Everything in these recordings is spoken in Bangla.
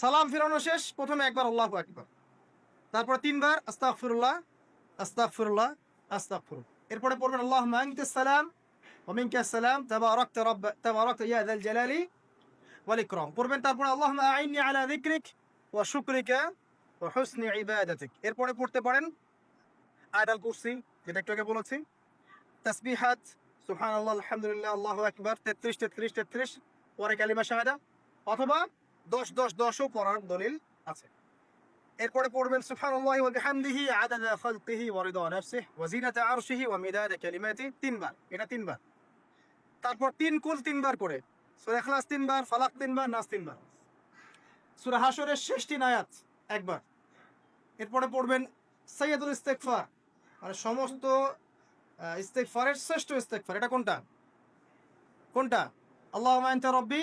সালাম ফিরানো শেষ, প্রথমে একবার আল্লাহ একবার তারপরে তিনবার আস্তাকফিরুল্লাহ আস্তাকফিরুল্লাহ আস্তাকফির এরপরে পড়বেন আল্লাহ মাহিনকে সালাম অমিনকে সালাম তাবা রক্ত জালালি ওয়ালিক্রম পড়বেন, তারপরে আল্লাহ আইনি আলা দিক্রিক ও শুক্রিকা ও হুসনি ইবাদাতিক। এরপরে পড়তে পারেন আয়দাল কুরসি, যেটা একটু আগে বলেছি। তসবিহাত সুহান আল্লাহ আলহামদুলিল্লাহ, আল্লাহ একবার তেত্রিশ তেত্রিশ তেত্রিশ, পরে কালিমা শাহাদা। অথবা 10 10 10 ও পড়ার দলিল আছে। এরপরে পড়বেন, সুবহানাল্লাহি ওয়া বিহামদিহি আদাদা খালকিহি ওয়া রিদা নাফসিহি ওয়া জিনাতা আরশিহি ওয়া তিনবার। এটা তিনবার। তারপর তিন কুল তিনবার করে সূরা ইখলাস তিনবার, ফালাক তিনবার, নাস তিনবার। সূরা হাশরের শেষ তিন আয়াত একবার। এরপরে পড়বেন, সাইয়্যিদুল ইস্তিগফার। মানে সমস্ত ইস্তেগফারের শ্রেষ্ঠ ইস্তেগফার। এটা কোনটা? কোনটা? আনতা রাব্বি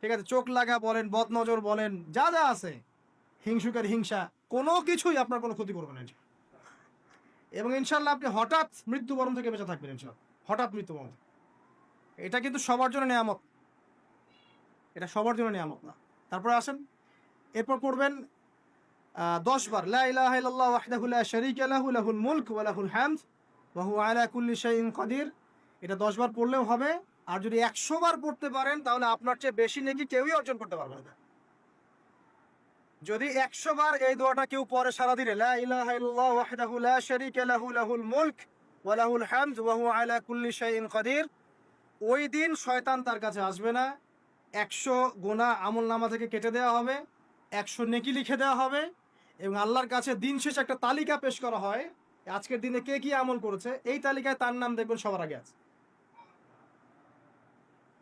ঠিক আছে, চোখ লাগা বলেন, বদনজর বলেন, যা যা আছে, হিংসুকের হিংসা, কোনো কিছুই আপনার কোনো ক্ষতি করবে না এবং ইনশাল্লাহ আপনি হঠাৎ মৃত্যুবরণ থেকে বেঁচে থাকবেন, ইনশাল্লাহ। হঠাৎ মৃত্যুবরণ এটা কিন্তু সবার জন্য নিয়ামত। এটা সবার জন্য নিয়ামত না। তারপরে আসেন, এরপর পড়বেন দশ বার লাহুল মুলক ওয়া লাহুল হামদ, ওয়া হুয়া আলা কুল্লি শাইইন কাদির। এটা দশ বার পড়লেও হবে। আর যদি একশো বার পড়তে পারেন, তাহলে আপনার চেয়ে বেশি নেকি কেউই অর্জন করতে পারবে না। যদি একশো বার এই দোয়াটা কেউ পরে সারাদিনে, লা ইলাহা ইল্লাল্লাহ ওয়াহদাহু লা শারীকা লাহু, লাহুল মুলক ওয়া লাহুল হামদ ওয়া আলা কুল্লি শাইইন ওই দিন শয়তান তার কাছে আসবে না। একশো গোনা আমল নামা থেকে কেটে দেওয়া হবে, একশো নেকি লিখে দেওয়া হবে, এবং আল্লাহর কাছে দিন শেষে একটা তালিকা পেশ করা হয়। আজকের দিনে কে কি আমল করেছে, এই তালিকায় তার নাম দেখবেন সবার আগে আছে।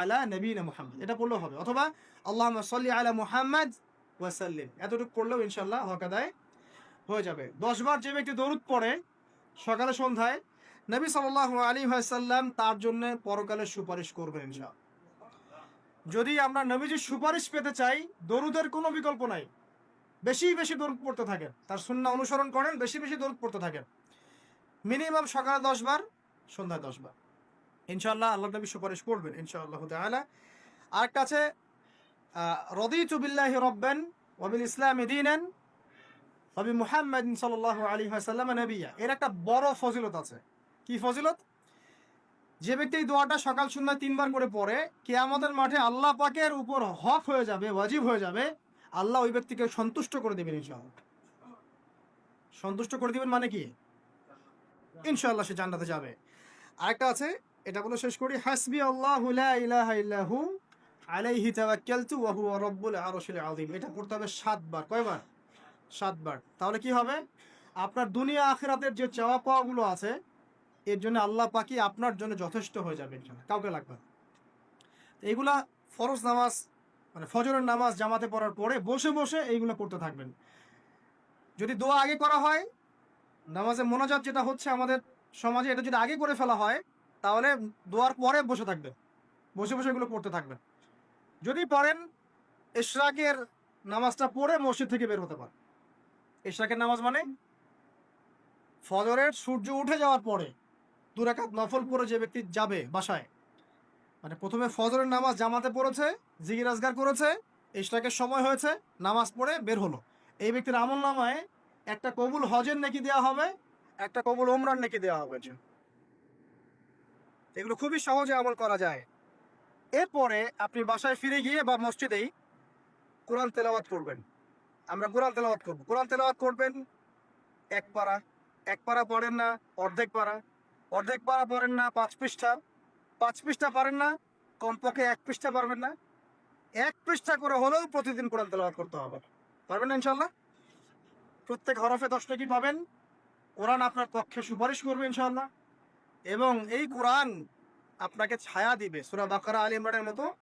আলা নবীনা মুহাম্মদ। এটা পড়লেও হবে। অথবা আল্লাহ সাল্লি আলা মুহাম্মদ ওয়াসাল্লিম। এতটুকু পড়লেও ইনশাল্লাহ হকাদায় হয়ে যাবে। দশবার যে ব্যক্তি দরুদ পড়ে সকালে সন্ধ্যায়, নবী সাল্লাহ আলী সাল্লাম তার জন্য পরকালে সুপারিশ করবেন ইনশাল্লাহ যদি আমরা নবীজির সুপারিশ পেতে চাই, দরুদের কোনো বিকল্প নাই। বেশি বেশি দরুদ পড়তে থাকেন তার সুন্না অনুসরণ করেন, বেশি বেশি দরুদ পড়তে থাকেন মিনিমাম সকালে দশ বার, সন্ধ্যায় দশ বার। ইনশাল্লাহ আল্লাহ নবী সুপারিশ করবেন, ইনশাআল্লাহ তাআলা। আর কাছে রদিতু বিল্লাহি রব্বান ওয়াবিল ইসলাম দিনান ওয়াবি মুহাম্মাদ সাল্লাল্লাহু আলাইহি ওয়াসাল্লাম নবিয়া। এর একটা বড় ফজিলত আছে। কি ফজিলত? যে ব্যক্তি এই দোয়াটা সকাল সন্ধ্যা তিনবার করে পড়ে কে আমাদের মাঠে আল্লাহ পাকের উপর হক হয়ে যাবে, ওয়াজিব হয়ে যাবে, আল্লাহ ওই ব্যক্তিকে সন্তুষ্ট করে দেবেন ইনশাআল্লাহ। সন্তুষ্ট করে দিবেন মানে কি? ইনশাআল্লাহ সে জান্নাতে যাবে। আরেকটা আছে এটা বলে শেষ করি। হাসবি আল্লাহু ইলাহা ইল্লাহু আলাইহি তাওয়াক্কালতু ওয়া হুয়া রাব্বুল আরশিল আযীম। এটা পড়তে হবে সাতবার। কয়বার? সাতবার। তাহলে কি হবে? আপনার দুনিয়া আখিরাতের যে চাওয়া পাওয়াগুলো আছে, এর জন্য আল্লাহ পাকি আপনার জন্য যথেষ্ট হয়ে যাবে কাউকে লাগবে। এইগুলা ফরজ নামাজ মানে ফজরের নামাজ জামাতে পড়ার পরে বসে বসে এইগুলো করতে থাকবেন। যদি দোয়া আগে করা হয় নামাজে মোনাজাত যেটা হচ্ছে আমাদের সমাজে, এটা যদি আগে করে ফেলা হয় তাহলে দোয়ার পরে বসে থাকবেন বসে বসে এগুলো করতে থাকবেন যদি পারেন ইশরাকের নামাজটা পড়ে মসজিদ থেকে বের হতে পারেন। ইশরাকের নামাজ মানে ফজরের সূর্য উঠে যাওয়ার পরে দু রাকাত নফল পরে যে ব্যক্তি যাবে বাসায় মানে প্রথমে ফজরের নামাজ জামাতে পড়েছে জিগির আজগার করেছে ইশরাকের সময় হয়েছে, নামাজ পড়ে বের হলো। এই ব্যক্তির আমল নামায় একটা কবুল হজের নেকি দেওয়া হবে, একটা কবুল ওমরান নেকি দেওয়া হবে। এগুলো খুবই সহজে আমল করা যায়। এরপরে আপনি বাসায় ফিরে গিয়ে বা মসজিদেই কোরআন তেলাওয়াত করবেন। আমরা কোরআন তেলাওয়াত করব। কোরআন তেলাওয়াত করবেন এক পারা। এক পারা পড়েন না, অর্ধেক পারা। অর্ধেক পারা পড়েন না, পাঁচ পৃষ্ঠা। পাঁচ পৃষ্ঠা পারেন না, কমপক্ষে এক পৃষ্ঠা পারবেন না। এক পৃষ্ঠা করে হলেও প্রতিদিন কোরআন তেলাওয়াত করতে হবে। পারবেন না ইনশাল্লাহ প্রত্যেক হরফে দশ কি পাবেন। কোরআন আপনার পক্ষে সুপারিশ করবে ইনশাল্লাহ এবং এই কোরআন আপনাকে ছায়া দিবে। সুরা বাকারা আলী ইমরানের মতো